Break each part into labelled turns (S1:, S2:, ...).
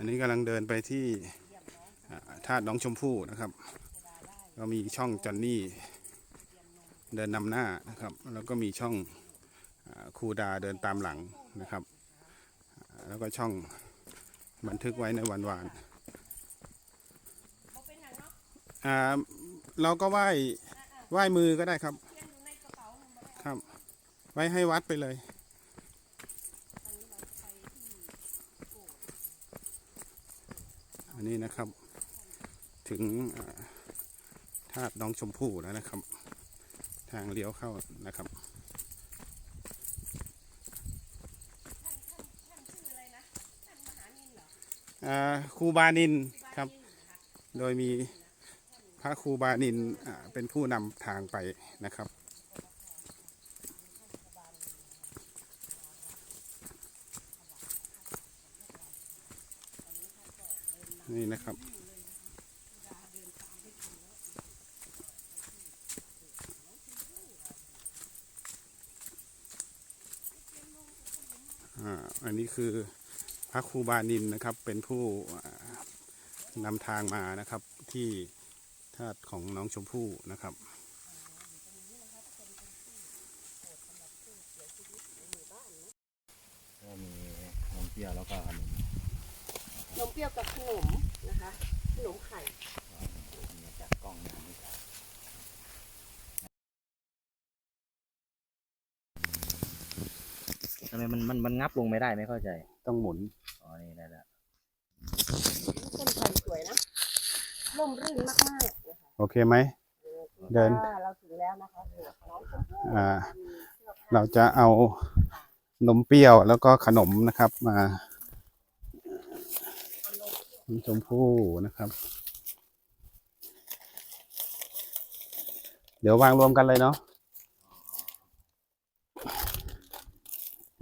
S1: อันนี้กำลังเดินไปที่อ่าธาตุน้องชมพู่นะครับ ก็มีช่องจอนนี่เดินนำหน้านะครับ แล้วก็มีช่องอครูดาเดินตามหลังนะครับ แล้วก็ช่องบันทึกไว้ในวันวานอ่าเราก็ไหว้ไหว้มือก็ได้ครับ ครับ ไว้ให้วัดไปเลย อันนี้นะครับ ถึงธาตุน้องชมพู่แล้วนะครับ ทางเลี้ยวเข้านะครับครูบานินครับ โดยมีพระครูบานินเป็นผู้นำทางไปนะครับ นี่นะครับอ่าอันนี้คือพระครูบานินนะครับ เป็นผู้นำทางมานะครับที่ธาตุของน้องชมพู่นะครับ
S2: ก็มีนมเปรี้ยวแล้วก็ขนม
S3: นมเปรี้ยวกับขนมนะคะขนมไข่
S2: มาจากกล้องนะไม่ใช่ทำไมมันมันมันงับลงไม่ได้ไม่เข้าใจ
S1: ต้องหมุน
S2: อ๋อ นี่ได้แล้ว
S3: ต้นไผ่สวยนะร่มรื่นมากๆนะคะ
S1: โอเคไหม เดิน
S3: อ่าเราถึงแล้วนะคะน้องชมพู่
S1: อ่า
S3: มีเสื้อผ้า
S1: เราจะเอานมเปรี้ยวแล้วก็ขนมนะครับมาน้อง ชมพู่นะครับ เดี๋ยววางรวมกันเลยเนาะ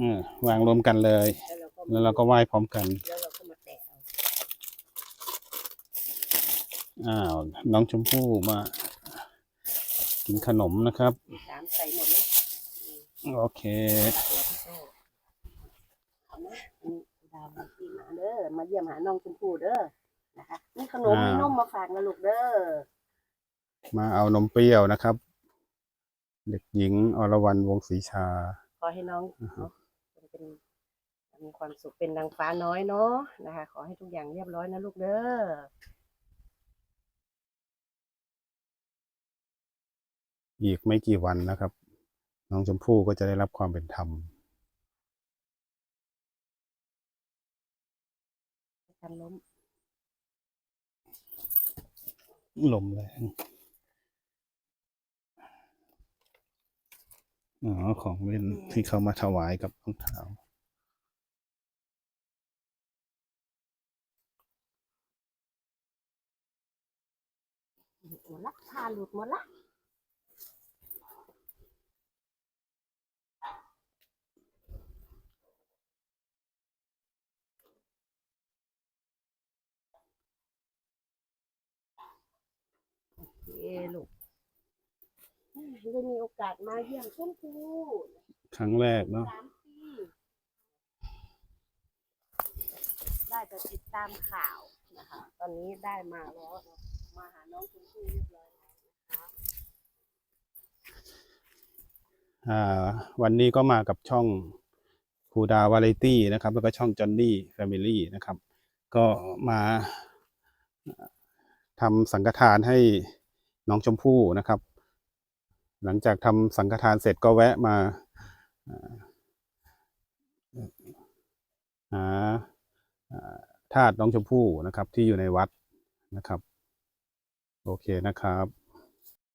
S1: อืมวางรวมกันเลย
S3: แล้วเราก็
S1: แล้วเราก็ไหว้พร้อมกัน
S3: แล้วเราก็มาแตะเอา
S1: อ้าวน้องชมพู่มา กินขนมนะครับ
S3: สามใส่หมดเลย
S1: โอเค
S3: ตัวพี่โตเอานะอันนี้ดาวมาที่มาเด้อมาเยี่ยมหาน้องชมพู่เด้อนะคะนี่ขนม
S1: อ่ามี
S3: มีนมมาฝากนะลูกเด้อ
S1: มาเอานมเปรี้ยวนะครับ เด็กหญิงอรวรรณวงศรีชา
S3: ขอให้น้องเนาะเป็นมีความสุขเป็นนางฟ้าน้อยเนาะนะคะ ขอให้ทุกอย่างเรียบร้อยนะลูกเด้อ
S1: อีกไม่กี่วันนะครับ น้องชมพู่ก็จะได้รับความเป็นธรรม
S3: การล้ม
S1: ลมแรงอ๋อของเล่นที่เขามาถวายกับน้องเท้า
S3: หลุดหมดละพาหลุดหมดละ ลูกได้มีโอกาสมาเยี่ยมชมพู
S1: ครั้งแรกเนาะ
S3: สามปีได้แต่ติดตามข่าวนะคะ ตอนนี้ได้มาแล้วนะมาหาน้องชมพู่เรียบร้อยแล้วนะคะ
S1: อ่าวันนี้ก็มากับช่องคูดาวาไรตี้นะครับ แล้วก็ช่องจอนนี่แฟมิลี่นะครับ ก็มาทำสังฆทานให้ น้องชมพู่นะครับ หลังจากทำสังฆทานเสร็จก็แวะมาหาธาตุน้องชมพู่นะครับที่อยู่ในวัดนะครับ โอเคนะครับ